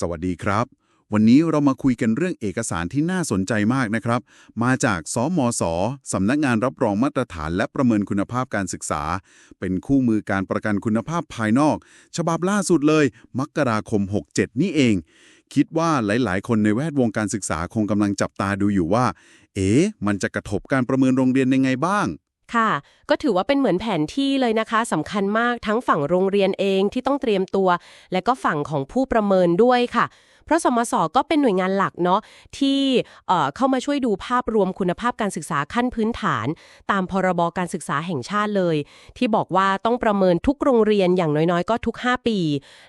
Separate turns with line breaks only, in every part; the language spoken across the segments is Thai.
สวัสดีครับ วันนี้เรามาคุยกันเรื่องเอกสารที่น่าสนใจมากนะครับ มาจากสมสสำนักงานรับรองมาตรฐานและประเมินคุณภาพการศึกษา เป็นคู่มือการประกันคุณภาพภายนอก ฉบับล่าสุดเลย มกราคม 67 นี่เอง คิดว่าหลายๆ คนในแวดวงการศึกษาคงกำลังจับตาดูอยู่ว่า เอ๊ะมันจะกระทบการประเมินโรงเรียนยังไงบ้าง
ค่ะ ก็ถือว่าเป็นเหมือนแผนที่เลยนะคะสำคัญมากทั้งฝั่งโรงเรียนเองที่ต้องเตรียมตัว และก็ฝั่งของผู้ประเมินด้วยค่ะ เพราะสมศก็เป็นหน่วยงานหลักเนาะที่เเข้ามาช่วยดูภาพรวมคุณภาพการศึกษาขั้นพื้นฐาน ตามพรบการศึกษาแห่งชาติเลย ที่บอกว่าต้องประเมินทุกโรงเรียนอย่างน้อยๆ ก็ทุก 5 ปี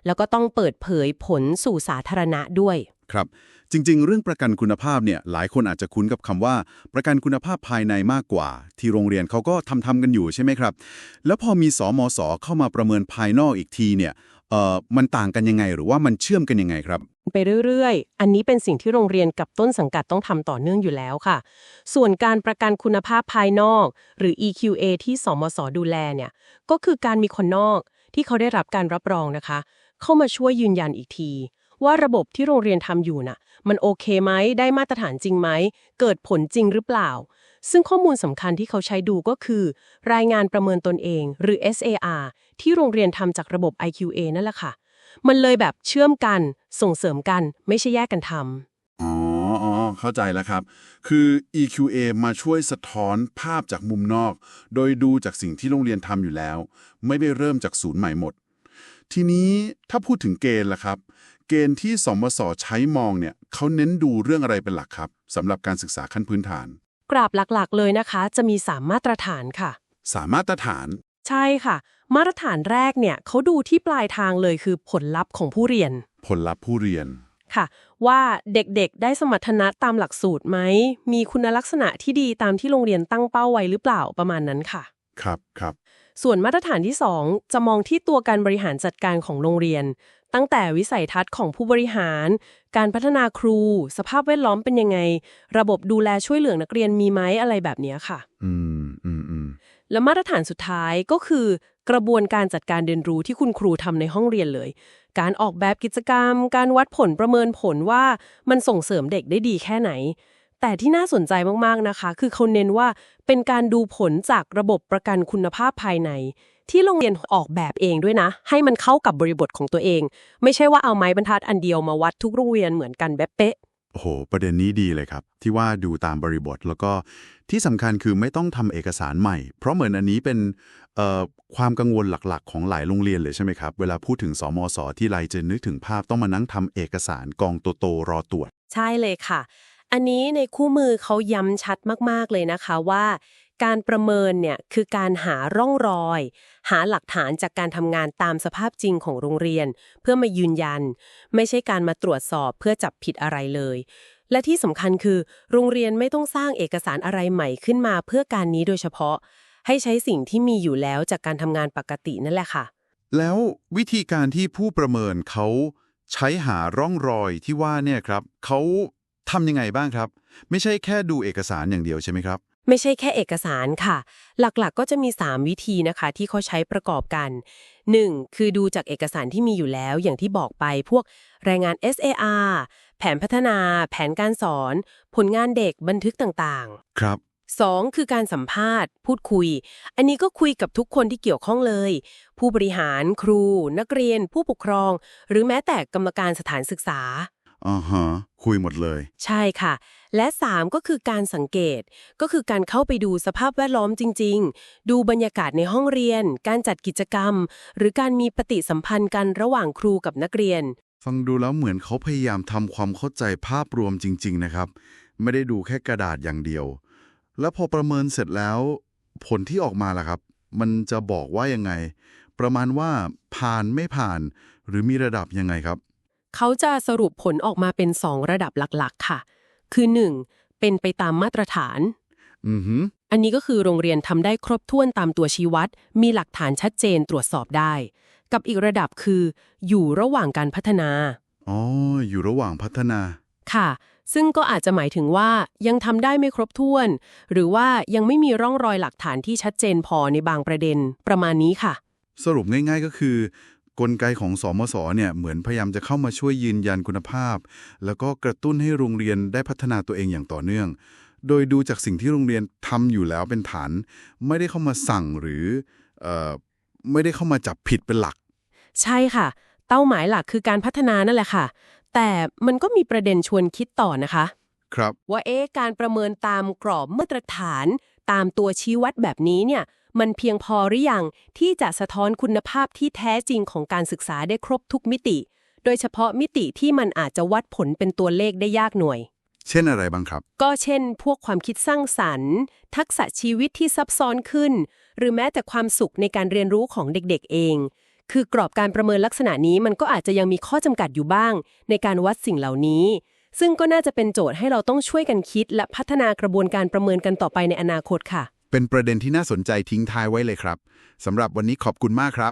แล้วก็ต้องเปิดเผยผลสู่สาธารณะด้วย
ครับ จริง ๆ เรื่องประกันคุณภาพเนี่ยหลายคนอาจจะคุ้นกับคำว่า ประกันคุณภาพภายในมากกว่า ที่โรงเรียนเขาก็ทำทำกันอยู่ใช่ไหมครับ แล้วพอมีสมสเข้ามาประเมินภายนอกอีกทีเนี่ยเอ่อมันต่างกันยังไงหรือว่ามันเชื่อมกันยังไงครับ
ไปเรื่อยๆ อันนี้เป็นสิ่งที่โรงเรียนกับต้นสังกัดต้องทำต่อเนื่องอยู่แล้วค่ะ ส่วนการประกันคุณภาพภายนอก หรือ EQA ที่สมสดูแลเนี่ยก็คือการมีคนนอกที่เขาได้รับการรับรองนะคะ เข้ามาช่วยยืนยันอีกที ว่าระบบที่โรงเรียนทำอยู่น่ะ มันโอเคไหมได้มาตรฐานจริงไหม เกิดผลจริงหรือเปล่า ซึ่งข้อมูลสำคัญที่เขาใช้ดูก็คือ รายงานประเมินตนเอง หรือ SAR ที่โรงเรียนทำจากระบบ IQA นั่นแหละค่ะ มันเลยแบบเชื่อมกันส่งเสริมกันไม่ใช่แยกกันทำ
อ๋ออ๋อ เข้าใจแล้วครับ คือ EQA มาช่วยสะท้อนภาพจากมุมนอก โดยดูจากสิ่งที่โรงเรียนทำอยู่แล้ว ไม่ได้เริ่มจากศูนย์ใหม่หมด ทีนี้ถ้าพูดถึงเกณฑ์ล่ะครับ เกณฑ์ที่สมศใช้มองเนี่ยเขาเน้นดูเรื่องอะไรเป็นหลักครับสำหรับการศึกษาขั้นพื้นฐาน
กราบหลักๆ เลยนะคะ จะมี 3 มาตรฐานค่ะ
สามมาตรฐาน
ใช่ค่ะ มาตรฐานแรกเนี่ยเขาดูที่ปลายทางเลยคือผลลัพธ์ของผู้เรียน
ผลลัพธ์ผู้เรียน
ค่ะ ว่าเด็กๆ ได้สมรรถนะตามหลักสูตรไหม มีคุณลักษณะที่ดีตามที่โรงเรียนตั้งเป้าไว้หรือเปล่าประมาณนั้นค่ะ
ครับครับ
ส่วนมาตรฐานที่ 2 จะมองที่ตัวการบริหารจัดการของโรงเรียน ตั้งแต่วิสัยทัศน์ของผู้บริหาร การพัฒนาครู สภาพแวดล้อมเป็นยังไง ระบบดูแลช่วยเหลือนักเรียนมีไหมอะไรแบบเนี้ยค่ะ
อืมอืมอืม
และมาตรฐานสุดท้ายก็คือกระบวนการจัดการเรียนรู้ที่คุณครูทำในห้องเรียนเลย การออกแบบกิจกรรม การวัดผลประเมินผลว่ามันส่งเสริมเด็กได้ดีแค่ไหน แต่ที่น่าสนใจมากๆนะคะ คือเขาเน้นว่าเป็นการดูผลจากระบบประกันคุณภาพภายใน ที่โรงเรียนออกแบบเองด้วยนะ ให้มันเข้ากับบริบทของตัวเอง ไม่ใช่ว่าเอาไม้บรรทัดอันเดียวมาวัดทุกโรงเรียนเหมือนกันแบบเป๊ะ
โอ้โห ประเด็นนี้ดีเลยครับ ที่ว่าดูตามบริบทแล้วก็ที่สำคัญคือไม่ต้องทำเอกสารใหม่ เพราะเหมือนอันนี้เป็นเอ่อความกังวลหลักๆ ของหลายโรงเรียนเลยใช่ไหมครับ เวลาพูดถึงสมสที่ไรจะนึกถึงภาพต้องมานั่งทำเอกสารกองโตๆรอตรวจ
ใช่เลยค่ะ อันนี้ในคู่มือเขาย้ำชัดมากๆเลยนะคะว่า การประเมินเนี่ยคือการหาร่องรอย หาหลักฐานจากการทำงานตามสภาพจริงของโรงเรียน เพื่อมายืนยัน ไม่ใช่การมาตรวจสอบเพื่อจับผิดอะไรเลย และที่สำคัญคือ โรงเรียนไม่ต้องสร้างเอกสารอะไรใหม่ขึ้นมาเพื่อการนี้โดยเฉพาะ ให้ใช้สิ่งที่มีอยู่แล้วจากการทำงานปกตินั่นแหละค่ะ
แล้ววิธีการที่ผู้ประเมินเขาใช้หาร่องรอยที่ว่าเนี่ยครับเขาทำยังไงบ้างครับ ไม่ใช่แค่ดูเอกสารอย่างเดียวใช่ไหมครับ
ไม่ใช่แค่เอกสารค่ะ หลักๆก็จะมี 3 วิธีนะคะที่เขาใช้ประกอบกัน 1. คือดูจากเอกสารที่มีอยู่แล้ว อย่างที่บอกไปพวกรายงาน SAR แผนพัฒนา แผนการสอน ผลงานเด็กบันทึกต่าง
ครับ
ๆ 2. คือการสัมภาษณ์ พูดคุย อันนี้ก็คุยกับทุกคนที่เกี่ยวข้องเลย ผู้บริหารครู นักเรียน ผู้ปกครอง หรือแม้แต่กรรมการสถานศึกษา
อ่าฮะคุยหมดเลย
ใช่ค่ะ และ 3 ก็คือการสังเกต ก็คือการเข้าไปดูสภาพแวดล้อมจริง ๆ ดูบรรยากาศในห้องเรียน การจัดกิจกรรม หรือการมีปฏิสัมพันธ์กันระหว่างครูกับนักเรียน
ฟังดูแล้วเหมือนเขาพยายามทำความเข้าใจภาพรวมจริง ๆ นะครับ ไม่ได้ดูแค่กระดาษอย่างเดียว แล้วพอประเมินเสร็จแล้ว ผลที่ออกมาล่ะครับ มันจะบอกว่ายังไง ประมาณว่าผ่านไม่ผ่าน หรือมีระดับยังไงครับ
เขาจะสรุปผลออกมาเป็น 2 ระดับหลักๆ ค่ะ คือ 1. เป็นไปตามมาตรฐาน
อือหือ
อันนี้ก็คือโรงเรียนทำได้ครบถ้วนตามตัวชี้วัด มีหลักฐานชัดเจนตรวจสอบได้ กับอีกระดับคือ อยู่ระหว่างการพัฒนา
อ๋อ อยู่ระหว่างพัฒนา
ค่ะ ซึ่งก็อาจจะหมายถึงว่ายังทำได้ไม่ครบถ้วน หรือว่ายังไม่มีร่องรอยหลักฐานที่ชัดเจนพอในบางประเด็นประมาณนี้ค่ะ
สรุปง่ายๆก็คือ กลไกของสมศเนี่ยเหมือนพยายามจะเข้ามาช่วยยืนยันคุณภาพ แล้วก็กระตุ้นให้โรงเรียนได้พัฒนาตัวเองอย่างต่อเนื่อง โดยดูจากสิ่งที่โรงเรียนทำอยู่แล้วเป็นฐาน ไม่ได้เข้ามาสั่งหรือเอ่อไม่ได้เข้ามาจับผิดเป็นหลัก
ใช่ค่ะ เป้าหมายหลักคือการพัฒนานั่นแหละค่ะ แต่มันก็มีประเด็นชวนคิดต่อนะคะ
ครับ
ว่าเอ๊ะการประเมินตามกรอบมาตรฐาน ตามตัวชี้วัดแบบนี้เนี่ย มันเพียงพอหรือยังที่จะสะท้อนคุณภาพที่แท้จริงของการศึกษาได้ครบทุกมิติ โดยเฉพาะมิติที่มันอาจจะวัดผลเป็นตัวเลขได้ยากหน่วย
เช่นอะไรบ้างครับ
ก็เช่น พวกความคิดสร้างสรรค์ ทักษะชีวิตที่ซับซ้อนขึ้น หรือแม้แต่ความสุขในการเรียนรู้ของเด็กๆเอง คือกรอบการประเมินลักษณะนี้มันก็อาจจะยังมีข้อจำกัดอยู่บ้าง ในการวัดสิ่งเหล่านี้ซึ่งก็น่าจะเป็นโจทย์ให้เราต้องช่วยกันคิด และพัฒนากระบวนการประเมินกันต่อไปในอนาคตค่ะ
เป็นประเด็นที่น่าสนใจทิ้งท้ายไว้เลยครับสำหรับวันนี้ขอบคุณมากครับ